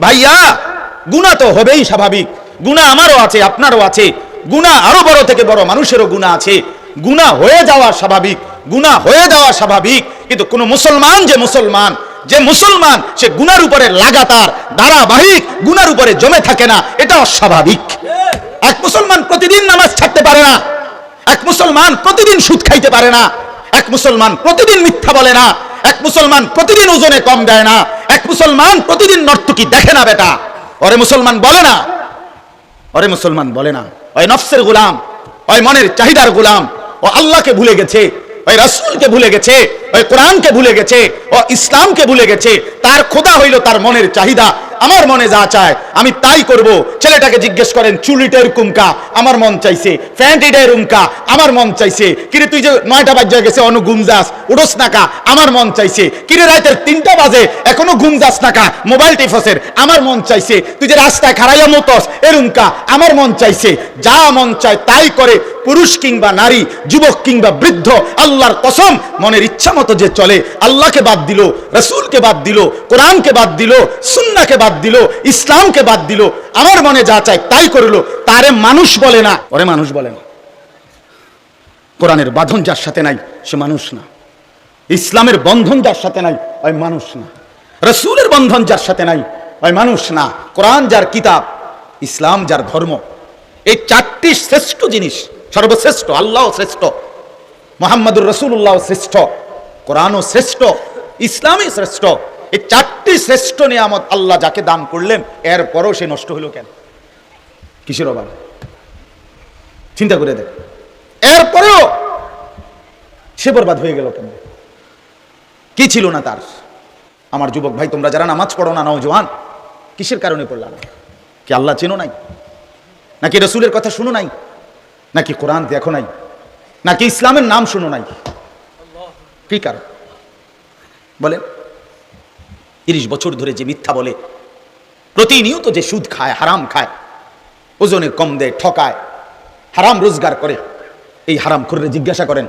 ভাইয়া, গুণা তো হবেই স্বাভাবিক। গুণা আমারও আছে, আপনারও আছে। গুণা আরও বড় থেকে বড় মানুষেরও গুণা আছে। গুণা হয়ে যাওয়া স্বাভাবিক, গুণা হয়ে যাওয়া স্বাভাবিক। কিন্তু কোন মুসলমান যে মুসলমান যে মুসলমান, সে গুনার উপরে লাগাতার, ধারাবাহিক গুনার উপরে জমে থাকে না, এটা অস্বাভাবিক। এক মুসলমান প্রতিদিন নামাজ ছাড়তে পারে না। এক মুসলমান প্রতিদিন সুদ খাইতে পারে না। এক মুসলমান প্রতিদিন মিথ্যা বলে না। এক মুসলমান প্রতিদিন ওজনে কম দেয় না। এক মুসলমান প্রতিদিন নর্তকি দেখে না বেটা। অরে মুসলমান বলে না। অরে মুসলমান বলে না। ওই নফসের গুলাম, ওই মনের চাহিদার গুলাম, ও আল্লাহকে ভুলে গেছে, ওই রাসূলকে ভুলে গেছে, ওই কোরআনকে ভুলে গেছে, ও ইসলামকে ভুলে গেছে, তার খোদা হইল তার মনের চাহিদা। আমার মনে যা চায়, আমি তাই করব। ছেলেটাকে জিজ্ঞেস করেন চুলিটা এরকম কা আমার মন চাইছে, প্যান্ট এটা এরকম কা আমার মন চাইছে, কিরে, তুই যে নয়টা বাজে গেছে, অনু ঘুম যাস উড়োস না কা? আমার মন চাইছে, কিরে, রাতের তিনটা বাজে, এখনও ঘুম যাস না কা? মোবাইল টিফসের আমার মন চাইছে, তুই যে রাস্তায় খারাইয়া মতস এরকম কা আমার মন চাইছে, যা মন চায় তাই করে পুরুষ কিংবা নারী, যুবক কিংবা বৃদ্ধ, আল্লাহর কসম, মনের ইচ্ছা মতো যে চলে, আল্লাহকে বাদ দিল, রসুলকে বাদ দিল, কোরআনকে বাদ দিল সুন্নাকে বাদ দিল, ইসলামকে বাদ দিল, আমার মনে যা চায় তাই করল, তারে মানুষ বলে না, ওরে মানুষ বলে না। কোরআনের বাঁধন যার সাথে নাই, সে মানুষ না। ইসলামের বন্ধন যার সাথে নাই, ওই মানুষ না। রসুলের বন্ধন যার সাথে নাই, ওই মানুষ না। কোরআন যার কিতাব, ইসলাম যার ধর্ম, এই চারটি শ্রেষ্ঠ জিনিস সর্বশ্রেষ্ঠ আল্লাহ শ্রেষ্ঠ, মোহাম্মদুর রসুল্লাহ শ্রেষ্ঠ, কোরআনও শ্রেষ্ঠ, ইসলামই শ্রেষ্ঠ। এই চারটি শ্রেষ্ঠ নিয়ামত আল্লাহ যাকে দান করলেন, এরপরও সে নষ্ট হলো কেন? কিসের অভাব? চিন্তা করে দেখ। এরপরেও সে বরবাদ হয়ে গেল কেন? কি ছিল না তার? আমার যুবক ভাই, তোমরা যারা নামাজ পড়ো না নওজোয়ান কিসের কারণে পড়লাম? কি আল্লাহ চেনো নাই? নাকি রসুলের কথা শুনো নাই? নাকি কোরআন দেখো নাই? নাকি ইসলামের নাম শুনো নাই? কি কারণ? বলে তিরিশ বছর ধরে যে মিথ্যা বলে, প্রতিনিয়ত যে সুদ খায়, হারাম খায়, ওজনে কম দেয়, ঠকায়, হারাম রোজগার করে, এই হারাম করে জিজ্ঞাসা করেন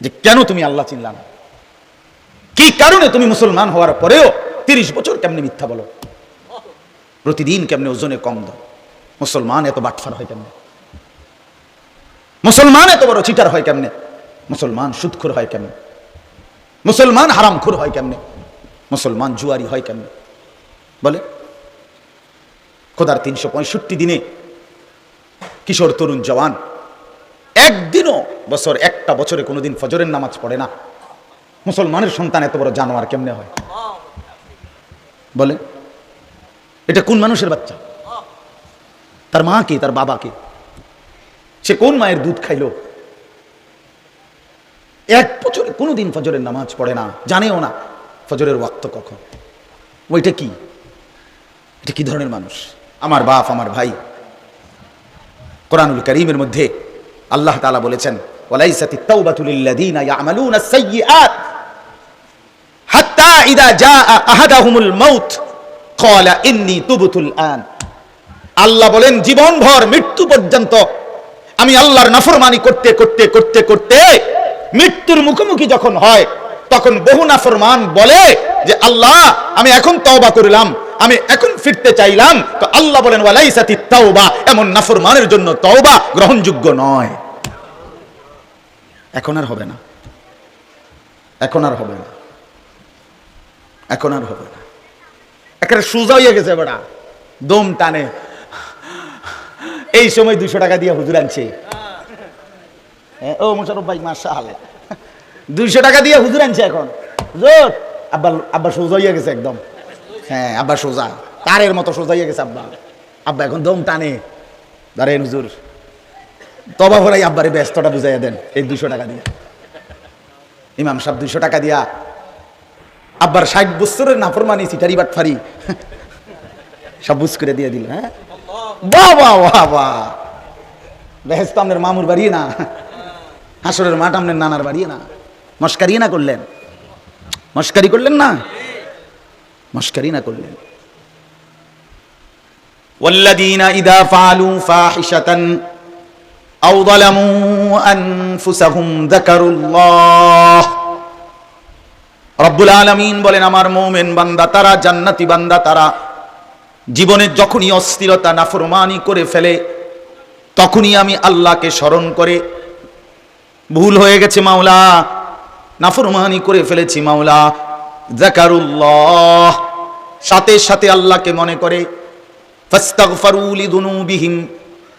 যে কেন তুমি আল্লাহ চিনলা না? কি কারণে তুমি মুসলমান হওয়ার পরেও তিরিশ বছর কেমনে মিথ্যা বলো? প্রতিদিন কেমনে ওজনে কম দাও? মুসলমান এত বাটফার হয় কেমনে? মুসলমান এত বড় চিটার হয় কেমনে? মুসলমান সুদখোর হয় কেমনে? মুসলমান হারামখুর হয় কেমনে? মুসলমান জুয়ারি হয় কেমনে? বলে? খোদার তিনশো পঁয়ষট্টি দিনে কিশোর, তরুণ, জওয়ান একদিনও বছর একটা বছরে কোনোদিন ফজরের নামাজ পড়ে না। মুসলমানের সন্তান এত বড় জানোয়ার কেমনে হয়? বলে? এটা কোন মানুষের বাচ্চা? তার মা কে? তার বাবা কে? সে কোন মায়ের দুধ খাইলো? এক বছরে কোনোদিন ফজরের নামাজ পড়ে না, জানেও না ফজরের ওয়াক্ত কখন। ওইটা কি? এটা কি ধরনের মানুষ? আমার বাপ, আমার ভাই। কোরআনুল করিমের মধ্যে আল্লাহ তাআলা বলেছেন ইদা তুবতুল আল্লাহ বলেন, জীবনভর মৃত্যু পর্যন্ত আমি আল্লাহর নাফরমানি করতে করতে করতে করতে মৃত্যুর মুখোমুখি যখন হয়, তখন বহু নাফরমান বলে যে, আল্লাহ, আমি এখন তওবা করলাম, আমি এখন ফিরতে চাইলাম। তো আল্লাহ বলেন, ওয়ালাইসাতি তাওবা, এমন নাফরমানের জন্য তওবা গ্রহণযোগ্য নয়। এখন আর হবে না। এখন আর হবে না। এখন আর হবে না। একেবারে সোজা হয়ে গেছে বেড়া। দম টানে। এই সময় দুশো টাকা দিয়ে হুজুর আনছে। হ্যাঁ, ও মোশারফ ভাই মাসা দুইশো টাকা দিয়ে হুজুর আনছে এখন। হুজুর আব্বা আব্বা সোজা হয়ে গেছে একদম। হ্যাঁ আব্বা সোজা। তারের মতো সোজা হয়ে গেছে আব্বা। আব্বা এখন দম টানে। দাঁড়েন হুজুর। তবা ভরাই আব্বারে ব্যস্তটা বুঝাইয়া দেন এই দুইশো টাকা দিয়ে। ইমাম সাহেব দুইশো টাকা দিয়া আব্বার ষাট বছরের নাফরমানি সিটারি বাটফারি সব বুঝ করে দিয়ে দিল হ্যাঁ? বাহ বাহ বাহ বাহ বেহেস্ত আপনার মামুর বাড়ি না হাসরের মাঠ আপনার নানার বাড়ি না মস্কারি না করলেন মস্কারি করলেন না মস্কারি না করলেন والذين إذا فعلوا فاحشة أو ظلموا أنفسهم ذكروا الله রব্বুল আলমিন বলেন আমার মৌমেন বান্দা তারা জান্নাতি বান্দা তারা জীবনে যখনই অস্থিরতা নাফরমানি করে ফেলে, তখনই আমি আল্লাহকে স্মরণ করে, ভুল হয়ে গেছে মাওলা, নাফরমানি করে ফেলেছি মাওলা। জাকারুল্লাহ সাথে সাথে আল্লাহকে মনে করে, ফাস্তাগফারু লিদুনুবিহিম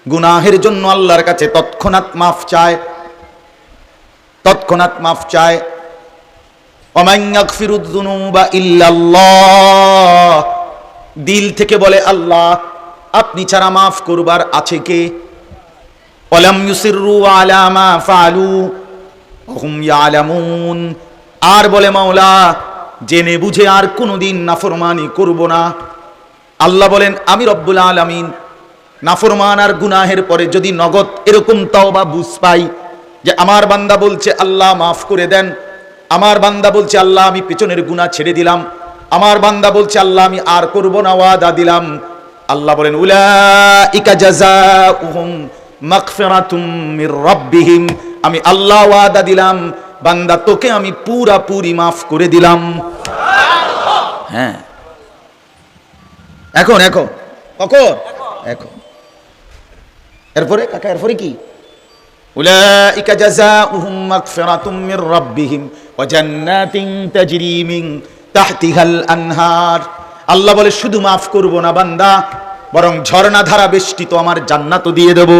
গুনাহের জন্য আল্লাহর কাছে তৎক্ষণাৎ মাফ চায়। তৎক্ষণাৎ মাফ চায়। ওমান ইয়াগফিরুদ যুনুবা ইল্লাল্লাহ। দিল থেকে বলে, আল্লাহ, আপনি ছাড়া মাফ করবার আছে কে? হুম আর বলে, মাওলা, জেনে বুঝে আর কোনোদিন নাফরমানি করব না। আল্লাহ বলেন, আমি রব্বুল আলামিন, নাফরমান আর গুনাহের পরে যদি নগদ এরকম তাও বা বুঝ পাই যে আমার বান্দা বলছে, আল্লাহ, মাফ করে দেন। আমার বান্দা বলছে, আল্লাহ, আমি পেছনের গুনাহ ছেড়ে দিলাম। আমার বান্দা বলছে, আল্লাহ, আমি আর করব না ওয়াদা দিলাম। আল্লাহ বলেন, উলাইকা জাযাউহুম মাগফিরাতুম মির রাব্বিহিম। আমি আল্লাহ ওয়াদা দিলাম, বান্দা, তোকে আমি পুরা পুরি মাফ করে দিলাম। হ্যাঁ। এখন এখন। কখন? এখন। এরপরে, কাকা, এরপরে কি? উলাইকা জাযাউহুম মাগফিরাতুম মির রাব্বিহিম ওয়া জান্নাতিন তাজরি মিন তাহতিহাল আনহার। আল্লাহ বলে, শুধু মাফ করব না বান্দা, বরং ঝর্ণা ধারা বেষ্টিত আমার জান্নাত দিয়ে দেব।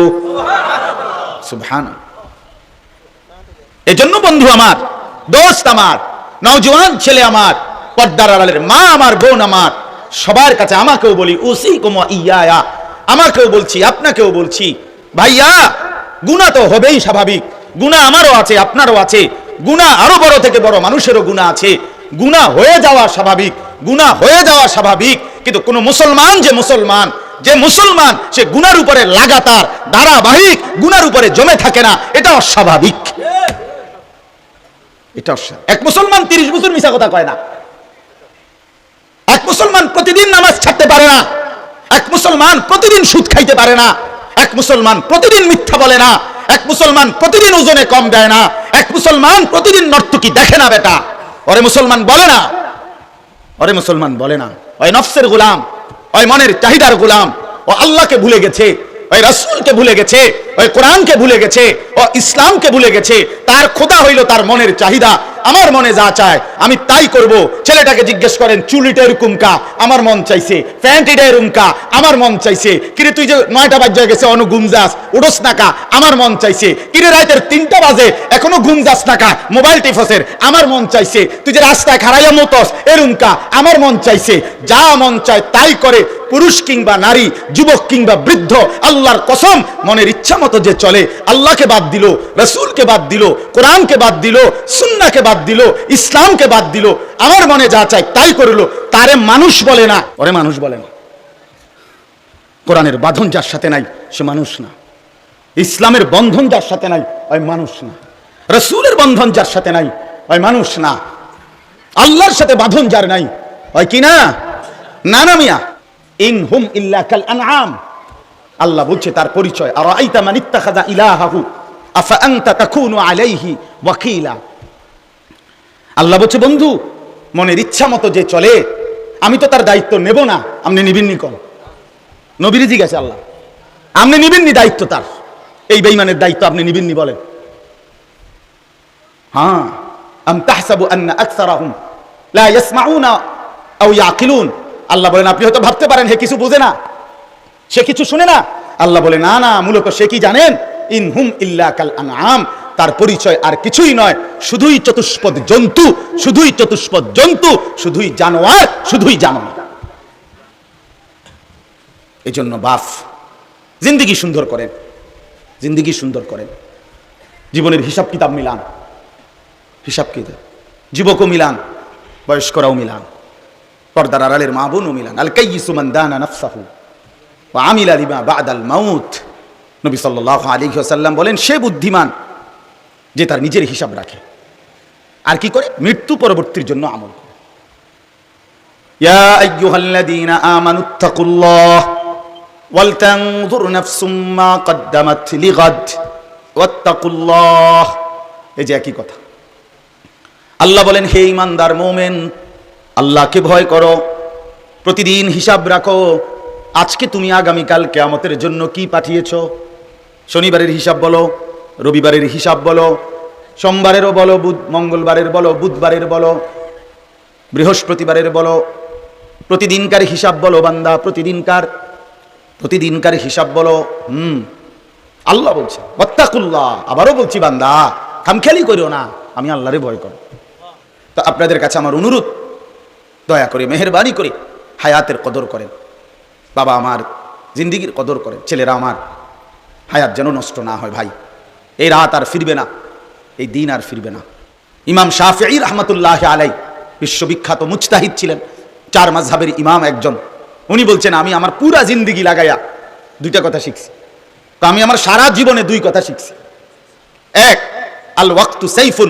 এজন্য বন্ধু আমার, দোস্ত আমার, নওজোয়ান ছেলে আমার, পর্দার আড়ালের মা আমার, বোন আমার, সবার কাছে আমাকেও বলি ওসি কুমা ইয়া আমাকেও বলছি, আপনাকেও বলছি, ভাইয়া গুণা তো হবেই স্বাভাবিক। গুণা আমারও আছে, আপনারও আছে। গুণা আরও বড় থেকে বড় মানুষেরও গুণা আছে। গুণা হয়ে যাওয়া স্বাভাবিক গুণা হয়ে যাওয়া স্বাভাবিক। কিন্তু কোন মুসলমান যে মুসলমান যে মুসলমান সে গুনার উপরে লাগাতার, ধারাবাহিক গুনার উপরে জমে থাকে না, এটা অস্বাভাবিক। এটা এক মুসলমান তিরিশ বছর মিশা কথা কয় না। এক মুসলমান প্রতিদিন নামাজ ছাড়তে পারে না। এক মুসলমান প্রতিদিন সুদ খাইতে পারে না। এক মুসলমান প্রতিদিন মিথ্যা বলে না। এক মুসলমান প্রতিদিন ওজনে কম দেয় না। এক মুসলমান প্রতিদিন নর্তকি দেখে না বেটা। ওরে মুসলমান বলে না। ওরে মুসলমান বলে না। ওই নফসের গুলাম, ওই মনের চাহিদার গুলাম, ও আল্লাহকে ভুলে গেছে, ওই রসুলকে ভুলে গেছে, ওই কোরআনকে ভুলে গেছে, ও ইসলামকে ভুলে গেছে, তার খোদা হইল তার মনের চাহিদা। আমার মনে যা চায়, আমি তাই করব। ছেলেটাকে জিজ্ঞেস করেন চুলিটা এরকম কা আমার মন চাইছে, প্যান্ট এটা এরকম কা আমার মন চাইছে, কিরে তুই যে নয়টা বাজ্যা গেছে, অনু গুমজাস উড়োস না কা? আমার মন চাইছে, কিরে রাতের তিনটা বাজে, এখনও গুমজাস না কা? মোবাইল টিফসের আমার মন চাইছে, তুই যে রাস্তায় খারাইয়া মতস এরকম কা আমার মন চাইছে, যা মন চায় তাই করে, পুরুষ কিংবা নারী, যুবক কিংবা বৃদ্ধ, আল্লাহর কসম, মনের ইচ্ছা মতো যে চলে, আল্লাহকে বাদ দিল, রসুলকে বাদ দিল, কোরআনকে বাদ দিল সুন্নাকে বাদ দিল, ইসলামকে বাদ দিল, আমার মনে যা চায় তাই করল, তারে মানুষ বলে না। ওরে মানুষ বলে না। কোরআনের বাঁধন যার সাথে নাই, সে মানুষ না। ইসলামের বন্ধন যার সাথে নাই, ওই মানুষ না। রসুলের বন্ধন যার সাথে নাই, ওই মানুষ না। আল্লাহর সাথে বাঁধন যার নাই, ওই কি না? না মিয়া। ইন হুম ইল্লা আনআম। আল্লাহ বলছে তার পরিচয় আর আইতা মান ইত্তাখাযা ইলাহাহু, আফা আনতা তাকুনু আলাইহি ওয়াকিলা। আল্লাহ বলছে, বন্ধু, মনের ইচ্ছা মতো যে চলে, আমি তো তার দায়িত্ব নেব না। আপনি নিবিন্নি কর। নবীরে জিজ্ঞাসা আল্লাহ। আপনি নিবেননি দায়িত্ব তার। এই বেইমানের দায়িত্ব আপনি নিবেননি বলেন। হ্যাঁ। আম তাহসাবু আন্না আকসারাহুম। লা ইয়াসমাউনা আও ইয়াকিলুন। আল্লাহ বলেন, আপনি হয়তো ভাবতে পারেন হে কিছু বোঝে না। সে কিছু শুনে না। আল্লাহ বলে, না না, মূলত সে কি জানেন? ইন হুম ইল্লা কাল আনআম। তার পরিচয় আর কিছুই নয়। শুধুই চতুষ্পদ জন্তু, শুধুই চতুষ্পদ জন্তু, শুধুই জানোয়ার শুধুই জানোয়ার। এই জন্য বাফ, জিন্দিগি সুন্দর করেন, জিন্দিগি সুন্দর করেন। জীবনের হিসাব কিতাব মিলান, হিসাব কিতাব। যুবকও মিলান, বয়স্করাও মিলান। পর্দার আড়ালের মা বোনও মিলান। আল কাই সুমান দানা নাফসাহু আমিলা লিমা বাদাল মাউত। নবী সাল্লাল্লাহু আলাইহি ওয়াসাল্লাম বলেন, সে বুদ্ধিমান যে তার নিজের হিসাব রাখে। আর কি করে? মৃত্যু পরবর্তীর জন্য আমল এই যে একই কথা। আল্লাহ বলেন, হে ইমানদার মোমেন, আল্লাহকে ভয় করো। প্রতিদিন হিসাব রাখো, আজকে তুমি আগামীকাল কেয়ামতের জন্য কি পাঠিয়েছ? শনিবারের হিসাব বলো রবিবারের হিসাব বলো, সোমবারেরও বলো, বুধ, মঙ্গলবারের বলো, বুধবারের বলো, বৃহস্পতিবারের বলো, প্রতিদিনকার হিসাব বলো বান্দা, প্রতিদিনকার প্রতিদিনকার হিসাব বলো, হুম, আল্লাহ বলছে বত্তাকুল্লাহ আবারও বলছি বান্দা, খামখেয়ালি করিও না, আমি আল্লাহরে ভয় করো। তো আপনাদের কাছে আমার অনুরোধ, দয়া করে, মেহরবানি করে, হায়াতের কদর করেন। বাবা আমার জিন্দিগির কদর করেন, ছেলেরা আমার, হায়াত যেন নষ্ট না হয় ভাই। এই রাত আর ফিরবে না, এই দিন আর ফিরবে না। ইমাম শাফি রহমতুল্লাহ আলাই বিশ্ববিখ্যাত মুজতাহিদ ছিলেন, চার মাঝহাবের ইমাম একজন। উনি বলছেন, আমি আমার পুরা জিন্দিগি লাগাইয়া দুইটা কথা শিখছি। তো আমি আমার সারা জীবনে দুই কথা শিখছি। এক, আল ওয়াক্তু সাইফুন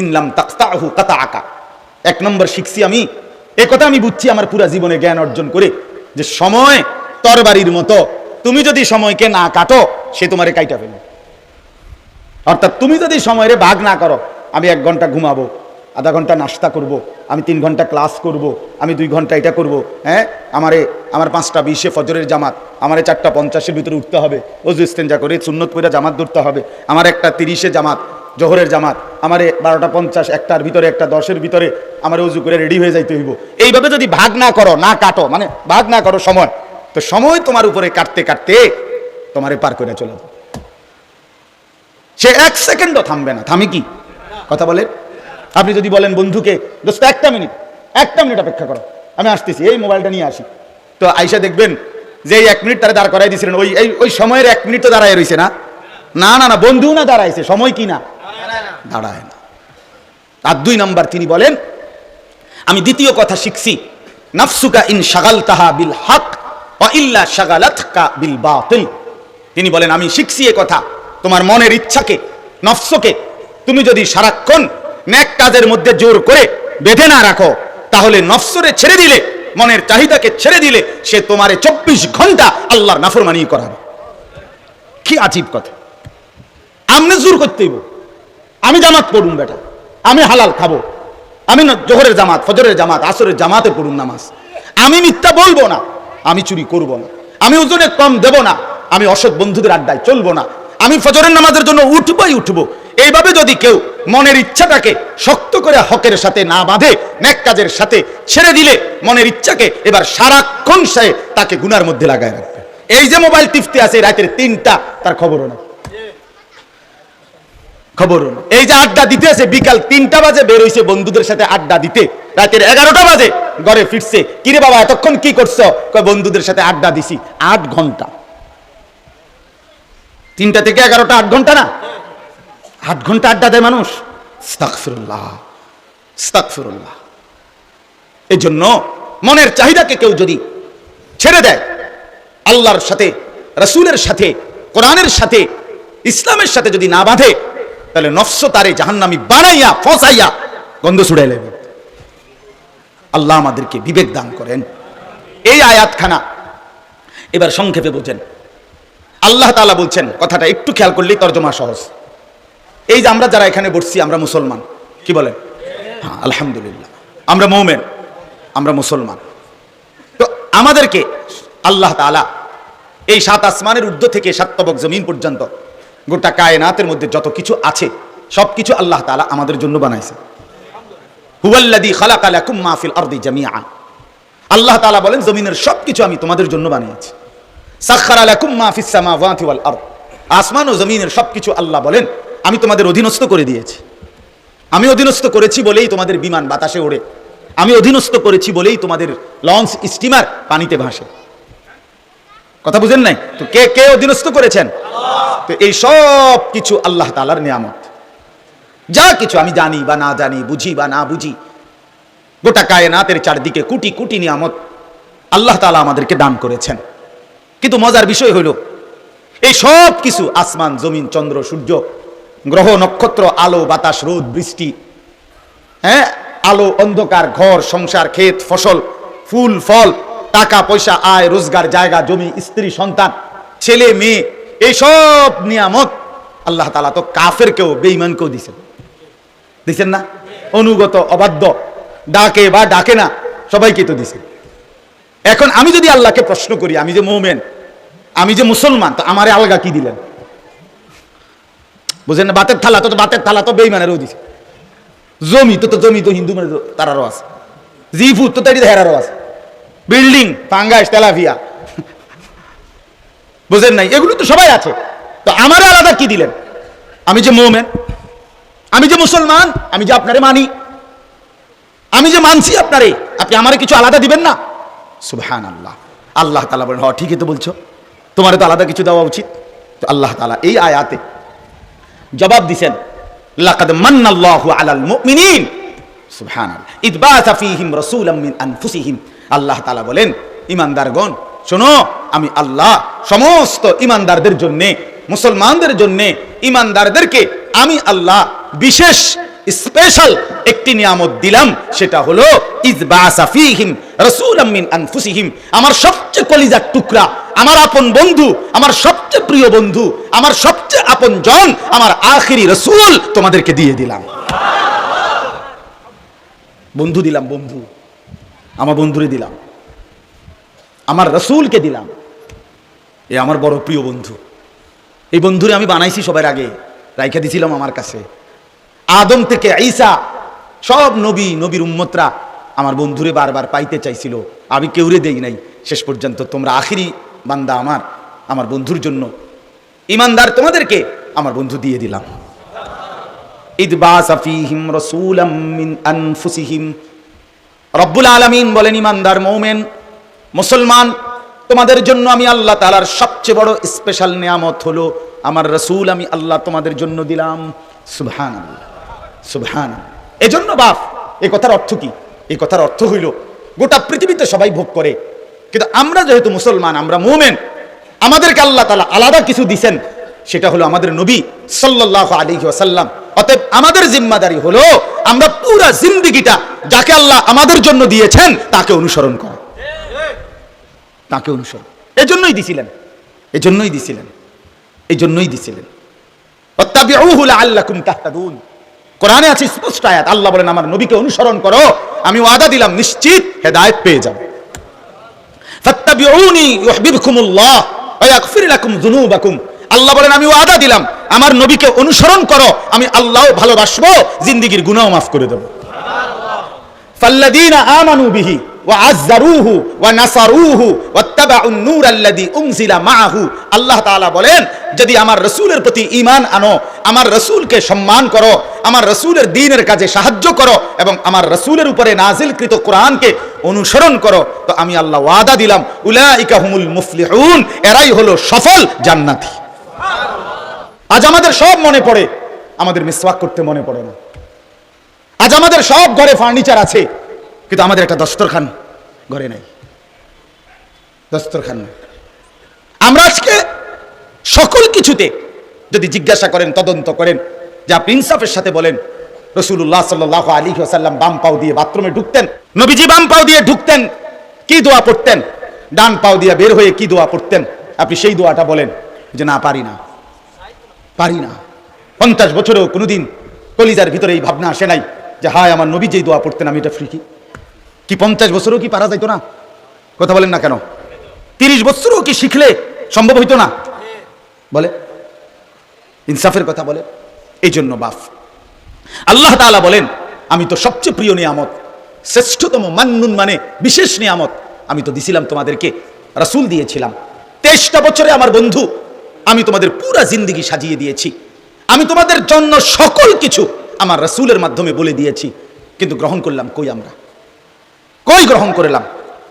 ইনলাম তাকতাহু কাতা আকা এক নম্বর শিখছি আমি, এ কথা আমি বুঝছি আমার পুরা জীবনে জ্ঞান অর্জন করে যে সময় তরবারির মতো, তুমি যদি সময়কে না কাটো, সে তোমারে কাইটা ফেলবে। অর্থাৎ তুমি যদি সময়ের ভাগ না করো, আমি এক ঘণ্টা ঘুমাবো, আধা ঘণ্টা নাস্তা করব। আমি তিন ঘণ্টা ক্লাস করব। আমি দুই ঘণ্টা এটা করব। হ্যাঁ আমারে, আমার পাঁচটা বিশে ফজরের জামাত, আমারে চারটা পঞ্চাশের ভিতরে উঠতে হবে, অজু ইস্তেঞ্জা করে সুন্নত করে জামাত ধরতে হবে, আমার একটা তিরিশে জামাত, জোহরের জামাত, আমারে বারোটা পঞ্চাশ, একটার ভিতরে, একটা দশের ভিতরে, আমার উজু করে রেডি হয়ে যাইতে হইব এইভাবে যদি ভাগ না করো, না কাটো মানে ভাগ না করো সময়, তো সময় তোমার উপরে কাটতে কাটতে তোমারে পার করে চলে যাবে সে এক সেকেন্ডও থামবে না। থামে কি? কথা বলে আপনি যদি বলেন, বন্ধুকে, দোস্ত, একটা মিনিট একটা মিনিট অপেক্ষা করো, আমি আসতেছি, এই মোবাইলটা নিয়ে আসি। তো আইসা দেখবেন যে এই এক মিনিট তারা দাঁড় করাই দিয়েছিলেন, ওই, এই, ওই সময়ের এক মিনিট তো দাঁড়ায় রয়েছে না। না না না, বন্ধু না দাঁড়াইছে, সময় কি না? দাঁড়ায় না। আর দুই নাম্বার তিনি বলেন, আমি দ্বিতীয় কথা শিখছি, নাফসুকা ইন শাগাল তাহা বিল হক ইল্লা শাগালাতকা বিল বাতিল। তিনি বলেন, আমি শিখছি এ কথা তোমার মনের ইচ্ছাকে, নফসকে তুমি যদি সারাক্ষণ ন্যাক কাজের মধ্যে জোর করে বেঁধে না রাখো, তাহলে নফসরে ছেড়ে দিলে, মনের চাহিদাকে ছেড়ে দিলে সে তোমারে চব্বিশ ঘণ্টা আল্লাহর নাফরমানি করাবে। কি আজীব কথা। আমনে জোর করতে হইব আমি জামাত পড়ুন বেটা, আমি হালাল খাব। আমি জোহরের জামাত, ফজরের জামাত, আসরের জামাতে পড়ুন নামাজ। আমি মিথ্যা বলব না, আমি চুরি করব না। আমি ওজনে কম দেব না, আমি অসৎ বন্ধুদের আড্ডায় চলবো না। আমি ফজরের নামাজের জন্য উঠবই উঠবো। এইভাবে যদি কেউ মনের ইচ্ছাটাকে শক্ত করে হকের সাথে না বাঁধে ন্যাক কাজের সাথে ছেড়ে দিলে মনের ইচ্ছাকে এবার সারাক্ষণ সে তাকে গুনার মধ্যে লাগায় রাখবে। এই যে মোবাইল টিপতে আছে, রাতের তিনটা, তার খবরও না খবর এই যে আড্ডা দিতে আছে, বিকাল তিনটা বাজে বের হইছে বন্ধুদের সাথে আড্ডা দিতে। রাতের এগারোটা বাজে ঘরে ফিরছে, কিরে বাবা, এতক্ষণ কি করছ? বন্ধুদের সাথে আড্ডা দিছি, আট ঘণ্টা। তিনটা থেকে এগারোটা, আট ঘণ্টা না? আট ঘণ্টা আড্ডা দেয় মানুষ। স্তাকফিরুল্লাহ এই জন্য মনের চাহিদাকে কেউ যদি ছেড়ে দেয়, আল্লাহর সাথে, রসুলের সাথে, কোরআনের সাথে, ইসলামের সাথে যদি না বাঁধে, তাহলে নফস তারে জাহান্নামি বানাইয়া, ফসাইয়া গন্ধ ছুড়ে নেবে আল্লাহ আমাদেরকে বিবেক দান করেন। এই আয়াতখানা, এবার সংক্ষেপে বলছেন আল্লাহ তালা বলছেন, কথাটা একটু খেয়াল করলেই তর্জমা সহজ। এই যে আমরা যারা এখানে বসছি, আমরা মুসলমান। কি বলেন? হ্যাঁ আলহামদুলিল্লাহ। আমরা মৌমেন, আমরা মুসলমান। তো আমাদেরকে আল্লাহ তাআলা এই সাত আসমানের ঊর্ধ্ব থেকে সাতবক জমিন পর্যন্ত, গোটা কায়নাতের মধ্যে যত কিছু আছে, সব কিছু আল্লাহ তাআলা আমাদের জন্য বানাইছে। হুয়াল্লাযী খালাকা লাকুম মা ফিল আরদি জামিআ আল্লাহ তাআলা বলেন, জমিনের সব কিছু আমি তোমাদের জন্য বানিয়েছি। আরদ। আসমান ও জমিনের সব কিছু আল্লাহ বলেন, আমি তোমাদের অধীনস্থ করে দিয়েছি। আমি অধীনস্থ করেছি বলেই তোমাদের বিমান বাতাসে ওড়ে। আমি অধীনস্থ করেছি বলেই তোমাদের লঞ্চ স্টিমার পানিতে ভাসে। কথা বুঝেন নাই? তো কে কে অধীনস্থ করেছেন? তো এই সব কিছু আল্লাহ তালার নিয়ামত। যা কিছু আমি জানি বা না জানি, বুঝি বা না বুঝি, গোটা কায়নাতের চারদিকে কুটি কুটি নিয়ামত আল্লাহ তালা আমাদেরকে দান করেছেন। কিন্তু মজার বিষয় হইল, এই সব কিছু আসমান, জমিন, চন্দ্র, সূর্য, গ্রহ, নক্ষত্র, আলো, বাতাস, রোদ, বৃষ্টি হ্যাঁ? আলো, অন্ধকার, ঘর, সংসার, ক্ষেত, ফসল, ফুল, ফল, টাকা, পয়সা, আয়, রোজগার, জায়গা, জমি, স্ত্রী, সন্তান, ছেলে, মেয়ে, এই সব নিয়ামত আল্লাহ তালা তো কাফের কেউ বেইমানকেও দিছেন। দিছেন না? অনুগত, অবাধ্য, ডাকে বা ডাকে না, সবাইকে তো দিছে এখন আমি যদি আল্লাহকে প্রশ্ন করি, আমি যে মোমেন, আমি যে মুসলমান, তো আমারে আলগা কি দিলেন? বুঝলেন না, বাতের থালা, তো বাতের থালা তো বেইমানেরও দিছে। জমি, তো তো জমি, তো হিন্দু মানে তারারও আছে। জিফু তো তারি হেরারও আছে। বিল্ডিং পাঙ্গাস তেলাভিয়া বুঝেন নাই? এগুলো তো সবাই আছে। তো আমারে আলাদা কি দিলেন? আমি যে মোমেন, আমি যে মুসলমান, আমি যে আপনারে মানি, আমি যে মানছি আপনারে, আপনি আমারে কিছু আলাদা দিবেন না? সুবহান আল্লাহ আল্লাহ তালা বলেন হ ঠিকই তো বলছো। তোমার তো আলাদা কিছু দেওয়া উচিত। তো আল্লাহ তালা এই আয়াতে জবাব দিছেন, লাকাদ মান্নাল্লাহু আলাল মুমিনিন। সুবহানাল্লাহ। রাসূলাম মিন আনফুসিহিম। আল্লাহ বলেন শোনো, আমি আল্লাহ সমস্ত ঈমানদারদের জন্য, মুসলমানদের জন্য ঈমানদারদেরকে আমি আল্লাহ বিশেষ স্পেশাল একটি নিয়ামত দিলাম, সেটা হলো, ইজ বাআসা ফীহিম রাসূলাম মিন আনফুসিহিম আমার সবচেয়ে কলিজার টুকরা, আমার আপন বন্ধু, আমার সবচেয়ে প্রিয় বন্ধু, আমার সবচেয়ে আপন জন, আমার আখিরি রসুল তোমাদেরকে দিয়ে দিলাম। বন্ধু দিলাম, বন্ধু। আমার বন্ধুরে দিলাম। আমার রসুলকে দিলাম। এ আমার বড় প্রিয় বন্ধু। এই বন্ধুরে আমি বানাইছি সবার আগে। রাইখা দিছিলাম আমার কাছে। আদম থেকে ঈসা, সব নবী, নবীর উম্মতরা আমার বন্ধুরে বারবার পাইতে চাইছিল। আমি কেউরে দেই নাই। শেষ পর্যন্ত তোমরা আখিরি বান্দা আমার আমার বন্ধুর জন্য। ইমানদার তোমাদেরকে আমার বন্ধু দিয়ে দিলাম। ইদ বাসা ফীহিম রাসূলাম মিন আনফুসিহিম। রব্বুল আলামিন বলেন, ইমানদার মৌমেন, মুসলমান, তোমাদের জন্য আমি আল্লাহ তাআলার সবচেয়ে বড় স্পেশাল নিয়ামত হলো, আমার রসুল আমি আল্লাহ তোমাদের জন্য দিলাম। সুবহান সুবহান। এজন্য বাপ, এ কথার অর্থ কি? এই কথার অর্থ হইল, গোটা পৃথিবীতে সবাই ভোগ করে। কিন্তু আমরা যেহেতু মুসলমান, আমরা মোমেন, আমাদেরকে আল্লাহ তালা আলাদা কিছু দিছেন, সেটা হলো আমাদের নবী সাল্লাহ আলী ওয়াসাল্লাম। অতএব আমাদের জিম্মাদারি হলো, আমরা পুরা জিন্দিগিটা যাকে আল্লাহ আমাদের জন্য দিয়েছেন, তাকে অনুসরণ করা। তাকে অনুসরণ। এজন্যই দিছিলেন। এজন্যই দিছিলেন। এই জন্যই দিছিলেন। অত্তাবিউহু লাআল্লাকুম তাহতাদুন। কোরআনে আছে স্পষ্ট আয়াত, আল্লাহ বলেন, আমার নবীকে অনুসরণ করো, আমি ওয়াদা দিলাম, নিশ্চিত হেদায়েত পেয়ে যাবে। ফাত্তাবিউনি ইউহিব্বুকুমুল্লাহ ওয়া ইয়াগফির লাকুম যুনুবাকুম। আল্লাহ বলেন, আমি ওয়াদা দিলাম, আমার নবীকে অনুসরণ করো, আমি আল্লাহ ভালোবাসবো, জিন্দিগির গুনাহ মাফ করে দেব। ফাল্লাদিনা আমানু বিহি বলেন, যদি আমার রসুলের প্রতি আনো, আমার রসুলকে সম্মান করো, আমার রসুলের কাজে সাহায্য করো এবং আমার রসুলের উপরে নাজিলকৃত কোরআনকে অনুসরণ করো, তো আমি আল্লাহ ওয়াদা দিলাম, উলাইকা মুফলিহুন, এরাই হলো সফল জান্নাতি। আজ আমাদের সব মনে পড়ে, আমাদের মিসওয়াক করতে মনে পড়ে না। আজ আমাদের সব ঘরে ফার্নিচার আছে কিন্তু আমাদের একটা দস্তরখান ঘরে নাই। দস্তরখান আমরা আজকে সকল কিছুতে যদি জিজ্ঞাসা করেন, তদন্ত করেন, যে আপনি ইনসাফের সাথে বলেন রসুল্লাহ সাল্লাহ আলী সাল্লাম বাম পাও দিয়ে বাথরুমে ঢুকতেন, নবীজি বাম পাও দিয়ে ঢুকতেন, কি দোয়া পড়তেন? ডান পাও দিয়ে বের হয়ে কি দোয়া পড়তেন? আপনি সেই দোয়াটা বলেন যে, না, পারি না। পারি না। পঞ্চাশ বছরেও কোনোদিন কলিজার ভিতরে এই ভাবনা আসে নাই যে, হায়, আমার নবী যেই দোয়া পড়তেন, আমি এটা ফ্রি কি পঞ্চাশ বছরও কি পারা যাইতো না? কথা বলেন না কেন? তিরিশ বছরও কি শিখলে সম্ভব হইতো না? বলে। ইনসাফের কথা বলে। এই জন্য বাফ। আল্লাহ তাআলা বলেন, আমি তো সবচেয়ে প্রিয় নিয়ামত, শ্রেষ্ঠতম মান্নুন মানে বিশেষ নিয়ামত, আমি তো দিছিলাম তোমাদেরকে, রাসূল দিয়েছিলাম। তেইশটা বছরে আমার বন্ধু, আমি তোমাদের পুরা জিন্দিগি সাজিয়ে দিয়েছি। আমি তোমাদের জন্য সকল কিছু আমার রাসূলের মাধ্যমে বলে দিয়েছি। কিন্তু গ্রহণ করলাম কই আমরা? কই গ্রহণ করলাম।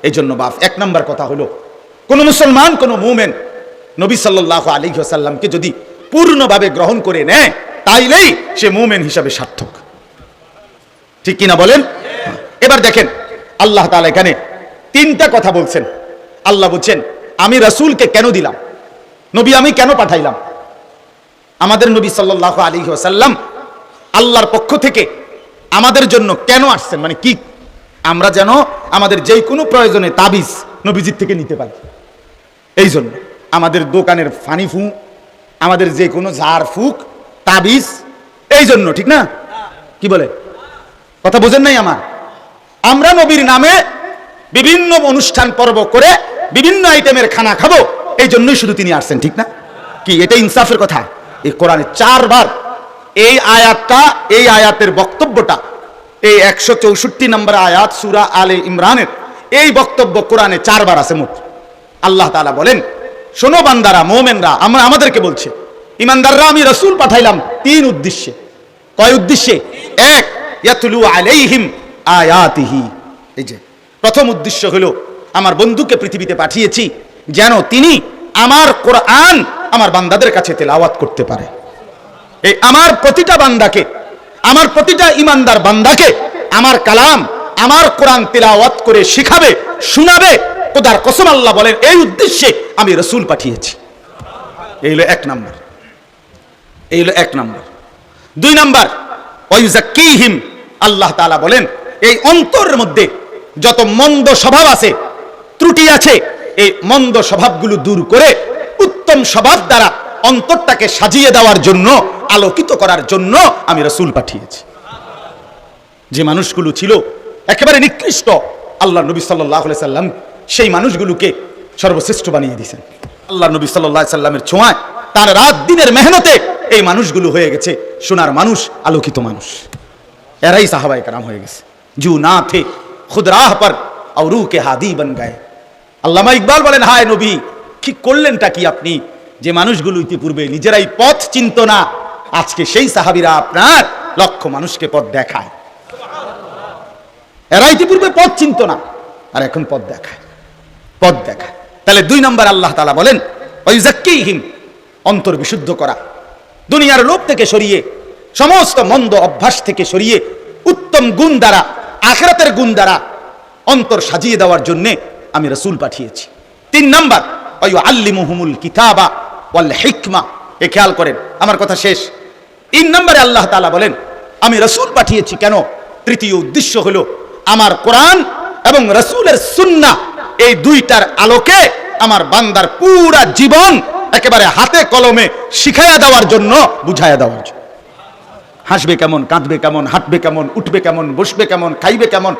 এই জন্য বাপ, এক নম্বর কথা হলো, কোন মুসলমান, কোন মুমেন নবী সাল্লাহ আলী সাল্লামকে যদি পূর্ণভাবে গ্রহণ করে নেয়, তাইলেই সে মুমেন হিসাবে সার্থক। ঠিক কিনা বলেন? এবার দেখেন, আল্লাহ তাআলা এখানে তিনটা কথা বলছেন। আল্লাহ বলছেন, আমি রাসূলকে কেন দিলাম? নবী, আমি কেন পাঠাইলাম? আমাদের নবী সাল্লাহ আলী সাল্লাম আল্লাহর পক্ষ থেকে আমাদের জন্য কেন আসছেন? মানে কি আমরা যেন আমাদের যে কোনো প্রয়োজনে তাবিজ নবীজির থেকে নিতে পারি। এই জন্য আমাদের দোকানের ফানি ফু, আমাদের যে কোনো ঝাড় ফুক, তাবিজ এই জন্য ঠিক না? কি বলে? কথা বোঝেন নাই আমার? আমরা নবীর নামে বিভিন্ন অনুষ্ঠান পর্ব করে বিভিন্ন আইটেমের খানা খাব এই জন্যই শুধু তিনি আসছেন, ঠিক না? কি, এটা ইনসাফের কথা? এই কোরআনে চারবার এই আয়াতটা, এই আয়াতের বক্তব্যটা এই একশো চৌষট্টি নম্বর আয়াত সুরা আলে ইমরানের। এই বক্তব্য কোরআনে চারবার আছে মোট। আল্লাহ তাআলা বলেন, শোনো বান্দারা, মোমেনরা, আমরা আমাদেরকে বলছে, ইমানদাররা আমি রসুল পাঠাইলাম তিন উদ্দেশ্যে। কয় উদ্দেশ্যে? এক, ইয়াতলু আলাইহিম আয়াতিহি। এই যে, প্রথম উদ্দেশ্য হলো, আমার বন্ধুকে পৃথিবীতে পাঠিয়েছি যেন তিনি আমার কোরআন আমার বান্দাদের কাছে তেলাওয়াত করতে পারে। এই আমার প্রতিটা বান্দাকে আমার প্রতিটা ইমানদার বান্দাকে আমার কালাম, আমার কোরআন তেলাওয়াত করে শিখাবে, শোনাবে। খোদার কসম আল্লাহ বলেন, এই উদ্দেশ্যে আমি রসুল পাঠিয়েছি। এই হলো এক নম্বর। এই হলো এক নাম্বার। দুই নাম্বার ওয়াইজাক্কিহিম আল্লাহ তাআলা বলেন, এই অন্তরের মধ্যে যত মন্দ স্বভাব আছে, ত্রুটি আছে, এই মন্দ স্বভাবগুলো দূর করে উত্তম স্বভাব দ্বারা অন্তরটাকে সাজিয়ে দেওয়ার জন্য, আলোকিত করার জন্য আমি রসুল পাঠিয়েছি। যে মানুষগুলো ছিল একেবারে নিকৃষ্ট আল্লাহ নবী সাল্লি সাল্লাম সেই মানুষগুলোকে সর্বশ্রেষ্ঠ বানিয়ে দিয়েছেন। আল্লাহ নবী সাল্লাহ সাল্লামের ছোঁয়ায় তার রাত দিনের মেহনতে এই মানুষগুলো হয়ে গেছে সোনার মানুষ, আলোকিত মানুষ। এরাই সাহাবাই কারাম হয়ে গেছে। জু না থে খুদরাহ পর আউরুকে হাদি বন গায়ে। আল্লামা ইকবাল বলেন, হায় নবী, কি করলেনটা কি আপনি? যে মানুষগুলো ইতিপূর্বে নিজেরাই পথ চিনত না, আজকে সেই সাহাবিরা আপনার লক্ষ মানুষকে পথ দেখায়। এরা ইতিপূর্বে পথ চিনত না, আর এখন পথ দেখায় পথ দেখায়। তাহলে দুই নম্বর আল্লাহ তালা বলেন ওইজাক্কিহিম অন্তর বিশুদ্ধ করা। দুনিয়ার লোভ থেকে সরিয়ে, সমস্ত মন্দ অভ্যাস থেকে সরিয়ে, উত্তম গুণ দ্বারা, আখরাতের গুণ দ্বারা অন্তর সাজিয়ে দেওয়ার জন্য আমি রসুল পাঠিয়েছি। তিন নাম্বার ওই আল্লিমুহুমুল কিতাবা হিকমা। এ খেয়াল করেন, আমার কথা শেষ। তিন নম্বরে আল্লাহ তাআলা বলেন, আমি রসুল পাঠিয়েছি কেন? তৃতীয় উদ্দেশ্য হলো, আমার কোরআন এবং রসুলের সুন্না এই দুইটার আলোকে আমার বান্দার পুরা জীবন একেবারে হাতে কলমে শিখাইয়া দেওয়ার জন্য, বুঝাইয়া দেওয়ার জন্য। হাসবে কেমন, কাঁদবে কেমন, হাঁটবে কেমন, উঠবে কেমন, বসবে কেমন, খাইবে কেমন,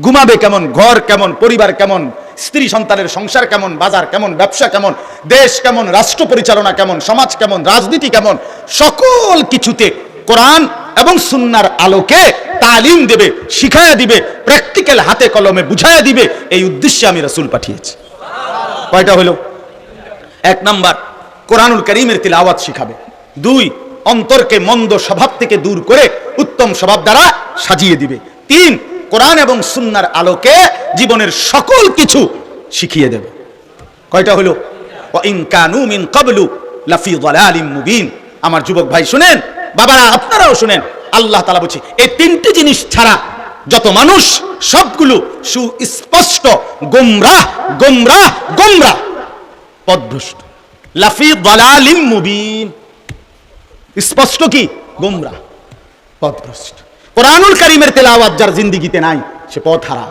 ঘুমাবে কেমন, ঘর কেমন, পরিবার কেমন স্ত্রী সন্তানের সংসার কেমন, বাজার কেমন, ব্যবসা কেমন, দেশ কেমন, রাষ্ট্র পরিচালনা কেমন, সমাজ কেমন, রাজনীতি কেমন, সকল কিছুতে কোরআন এবং সুন্নার আলোকে তালিম দেবে, শিখায়া দিবে প্র্যাকটিক্যাল হাতে কলমে বুঝাইয়া দিবে, এই উদ্দেশ্যে আমি রসুল পাঠিয়েছি। কয়টা হলো? এক নাম্বার, কোরআনুল করিমের তিল আওয়াজ শিখাবে। দুই, অন্তরকে মন্দ স্বভাব থেকে দূর করে উত্তম স্বভাব দ্বারা সাজিয়ে দিবে। তিন কোরআন এবং সুন্নার আলোকে জীবনের সকল কিছু শিখিয়ে দেবে। কয়টা হলো? ইন কানু মিন কাবলু লাফি দালালিম মুবিন। আমার যুবক ভাই, শুনেন? বাবারা, আপনারাও শুনেন। আল্লাহ তাআলা বলছে, এই তিনটি জিনিস ছাড়া যত মানুষ, সবগুলো সুস্পষ্ট। গোমরাহ গোমরাহ গোমরাহ। পদভ্রষ্ট লাফি দালালিম মুবিন। স্পষ্ট কি? গোমরা পথভ্রষ্ট। কোরআনুল কারিমের তেলাওয়াত যার জিন্দিগিতে নাই, সে পথ হারা।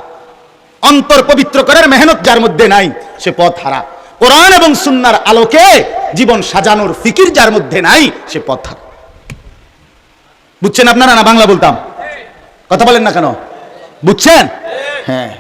অন্তর পবিত্র করার মেহনত যার মধ্যে নাই, সে পথ হারা। কোরআন এবং সুন্নার আলোকে জীবন সাজানোর ফিকির যার মধ্যে নাই, সে পথ হারা। বুঝছেন আপনারা না বাংলা বলতাম? কথা বলেন না কেন? বুঝছেন? হ্যাঁ।